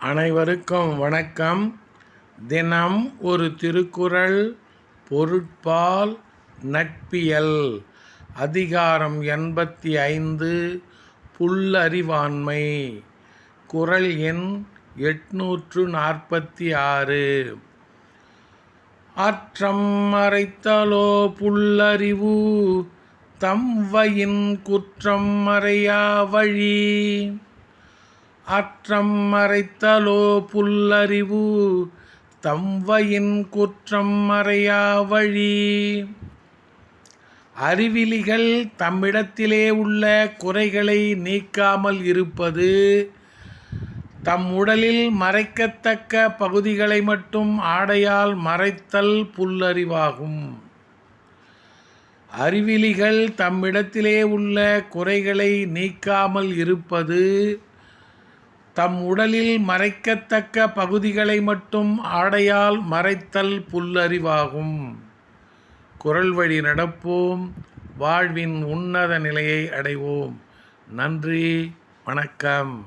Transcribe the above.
அனைவருக்கும் வணக்கம். தினம் ஒரு திருக்குறள் பொருட்பால் நட்பியல். அதிகாரம் எண்பத்தி ஐந்து புல்லறிவாண்மை. குறள் எண் எட்நூற்று நாற்பத்தி ஆறு. அற்றம் மறைத்தலோ புல்லறிவு தம்வையின் குற்றம் மறையா வழி? அற்றம் மறைத்தலோ புல்லறிவு தம்வையின் குற்றம் மறையா வழி. அறிவிலிகள் தம்மிடத்திலே உள்ள குறைகளை நீக்காமல் இருப்பது தம் உடலில் மறைக்கத்தக்க பகுதிகளை மட்டும் ஆடையால் மறைத்தல் புல்லறிவாகும். அறிவிலிகள் தம்மிடத்திலே உள்ள குறைகளை நீக்காமல் இருப்பது தம் உடலில் மறைக்கத்தக்க பகுதிகளை மட்டும் ஆடையால் மறைத்தல் புல்லறிவாகும். குரல் வழி நடப்போம். வாழ்வின் உன்னத நிலையை அடைவோம். நன்றி. வணக்கம்.